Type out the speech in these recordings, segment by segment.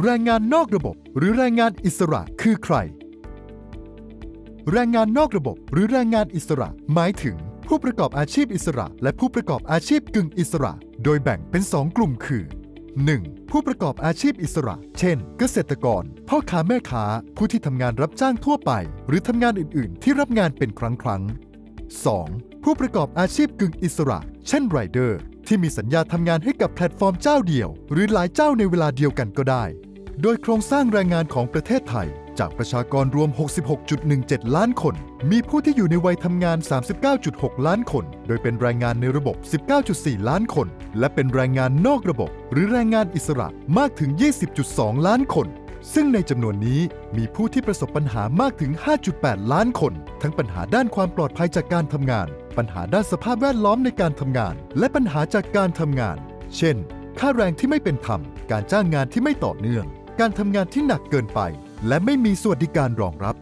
แรงงานนอกระบบ หรือแรงงานอิสระคือใคร แรงงานนอกระบบ หรือแรงงานอิสระ หมายถึง ผู้ประกอบอาชีพอิสระ และผู้ประกอบอาชีพกึ่งอิสระ โดยแบ่งเป็น 2 กลุ่มคือ 1. ผู้ประกอบอาชีพอิสระ เช่น เกษตรกร พ่อค้าแม่ค้า ผู้ที่ทำงานรับจ้างทั่วไป หรือทำงานอื่น ๆ ที่รับงานเป็นครั้งครั้ง 2. ผู้ประกอบอาชีพกึ่งอิสระ เช่นไรเดอร์ ที่มีสัญญาทำงานให้กับแพลตฟอร์มเจ้าเดียว หรือหลายเจ้าในเวลาเดียวกันก็ได้ โดยโครงสร้างแรงงานของประเทศไทย จากประชากรรวม 66.17 ล้านคน มีผู้ที่อยู่ในวัยทำงาน 39.6 ล้านคน โดยเป็นแรงงานในระบบ 19.4 ล้านคน และเป็นแรงงานนอกระบบ หรือแรงงานอิสระมากถึง 20.2 ล้านคนซึ่งในจำนวนนี้มีผู้ที่ประสบปัญหามากถึง 5.8 ล้านคน ทั้งปัญหาด้านความปลอดภัยจากการทำงาน ปัญหาด้านสภาพแวดล้อมในการทำงาน และปัญหาจากการทำงาน เช่น ค่าแรงที่ไม่เป็นธรรม การจ้างงานที่ไม่ต่อเนื่อง การทำงานที่หนักเกินไป และไม่มีสวัสดิการรองรับ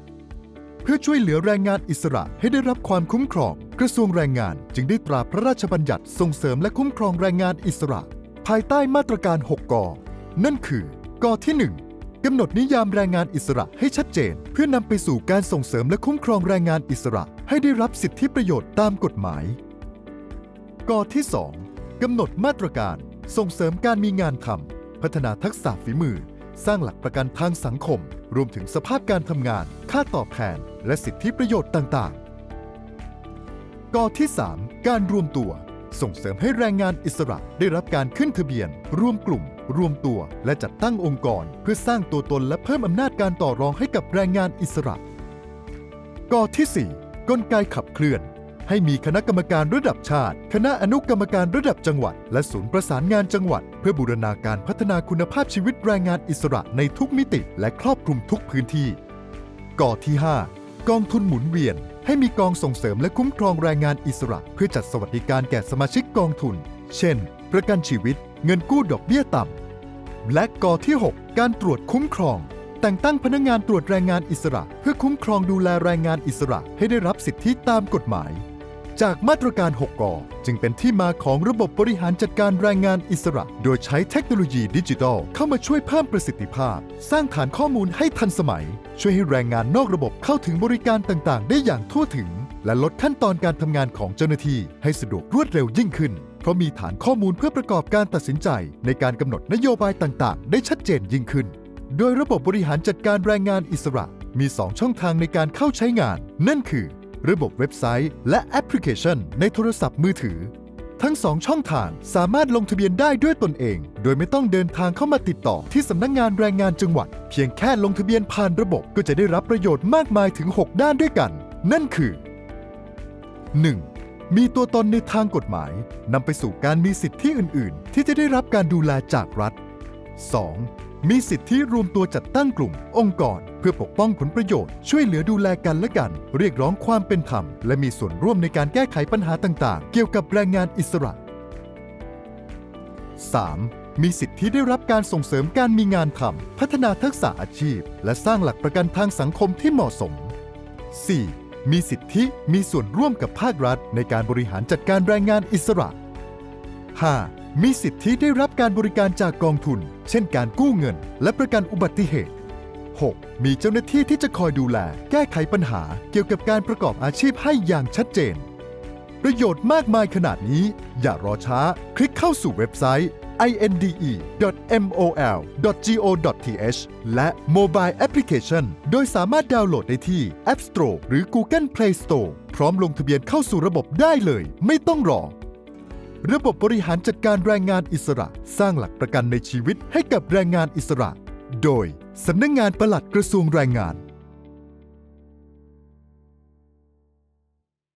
เพื่อช่วยเหลือแรงงานอิสระให้ได้รับความคุ้มครอง กระทรวงแรงงานจึงได้ตราพระราชบัญญัติส่งเสริมและคุ้มครองแรงงานอิสระ ภายใต้มาตรการ 6กอนั่นคือกอที่ 1 กำหนดนิยามแรงงานอิสระให้ชัดเจน เพื่อนำไปสู่การส่งเสริมและคุ้มครองแรงงานอิสระ ให้ได้รับสิทธิประโยชน์ตามกฎหมายกอที่ 2 กำหนดมาตรการ ส่งเสริมการมีงานทำพัฒนาทักษะฝีมือ สร้างหลักประกันทางสังคม รวมถึงสภาพการทำงาน ค่าตอบแทน และสิทธิประโยชน์ต่างๆกอที่ 3 การรวมตัว ส่งเสริมให้แรงงานอิสระได้รับการขึ้นทะเบียน รวมกลุ่ม รวมตัวและจัดตั้งองค์กร เพื่อสร้างตัวตนและเพิ่มอำนาจการต่อรองให้กับแรงงานอิสระกอที่ 4 กลไกขับเคลื่อน ให้มีคณะกรรมการระดับชาติ คณะอนุกรรมการระดับจังหวัด และศูนย์ประสานงานจังหวัด เพื่อบูรณาการพัฒนาคุณภาพชีวิตแรงงานอิสระในทุกมิติ และครอบคลุมทุกพื้นที่กอที่ 5 กองทุนหมุนเวียน ให้มีกองส่งเสริมและคุ้มครองแรงงานอิสระ เพื่อจัดสวัสดิการแก่สมาชิกกองทุน เช่น ประกันชีวิต เงินกู้ดอกเบี้ยต่ำ และกอที่ 6 การตรวจคุ้มครอง แต่งตั้งพนักงานตรวจแรงงานอิสระ เพื่อคุ้มครองดูแลแรงงานอิสระให้ได้รับสิทธิตามกฎหมาย จากมาตรการ 6กอจึงเป็นที่มาของระบบบริหารจัดการแรงงานอิสระ โดยใช้เทคโนโลยีดิจิทัลเข้ามาช่วยเพิ่มประสิทธิภาพ สร้างฐานข้อมูลให้ทันสมัย ช่วยให้แรงงานนอกระบบเข้าถึงบริการต่างๆ ได้อย่างทั่วถึง และลดขั้นตอนการทำงานของเจ้าหน้าที่ให้สะดวกรวดเร็วยิ่งขึ้น เพราะมีฐานข้อมูลเพื่อประกอบการตัดสินใจ ในการกำหนดนโยบายต่างๆ ได้ชัดเจนยิ่งขึ้น โดยระบบบริหารจัดการแรงงานอิสระ มี 2 ช่องทางในการเข้าใช้งาน นั่นคือ ระบบเว็บไซต์ และแอปพลิเคชัน ในโทรศัพท์มือถือ ทั้ง2ช่องทางสามารถลงทะเบียนได้ด้วยตนเอง โดยไม่ต้องเดินทางเข้ามาติดต่อที่สำนักงงานแรงงานจังหวัด เพียงแค่ลงทะเบียนผ่านระบบก็จะได้รับประโยชน์มากมายถึง 6 ด้านด้วยกัน นั่นคือ 1. มีตัวตนในทางกฎหมายนำไปสู่การมีสิทธิอื่น ๆ ที่จะได้รับการดูแลจากรัฐ 2. มีสิทธิรวมตัวจัดตั้งกลุ่ม องค์กร เพื่อปกป้องผลประโยชน์ช่วยเหลือดูแลกันและกัน เรียกร้องความเป็นธรรม และมีส่วนร่วมในการแก้ไขปัญหาต่าง ๆ เกี่ยวกับแรงงานอิสระ 3. มีสิทธิได้รับการส่งเสริมการมีงานทำพัฒนาทักษะอาชีพ และสร้างหลักประกันทางสังคมที่เหมาะสม 4. มีสิทธิมีส่วนร่วมกับภาครัฐ ในการบริหารจัดการแรงงานอิสระ 5. มีสิทธิได้รับการบริการจากกองทุน เช่นการกู้เงิน และประกันอุบัติเหตุ 6. มีเจ้าหน้าที่ที่จะคอยดูแล แก้ไขปัญหาเกี่ยวกับการประกอบอาชีพให้อย่างชัดเจน ประโยชน์มากมายขนาดนี้ อย่ารอช้า คลิกเข้าสู่เว็บไซต์ inde.mol.go.th และ Mobile Application โดยสามารถดาวน์โหลดได้ที่ App Store หรือ Google Play Store พร้อมลงทะเบียนเข้าสู่ระบบได้เลย ไม่ต้องรอ ระบบบริหารจัดการแรงงานอิสระ สร้างหลักประกันในชีวิตให้กับแรงงานอิสระ โดยสำนักงงานปลัดกระทรวงแรงงาน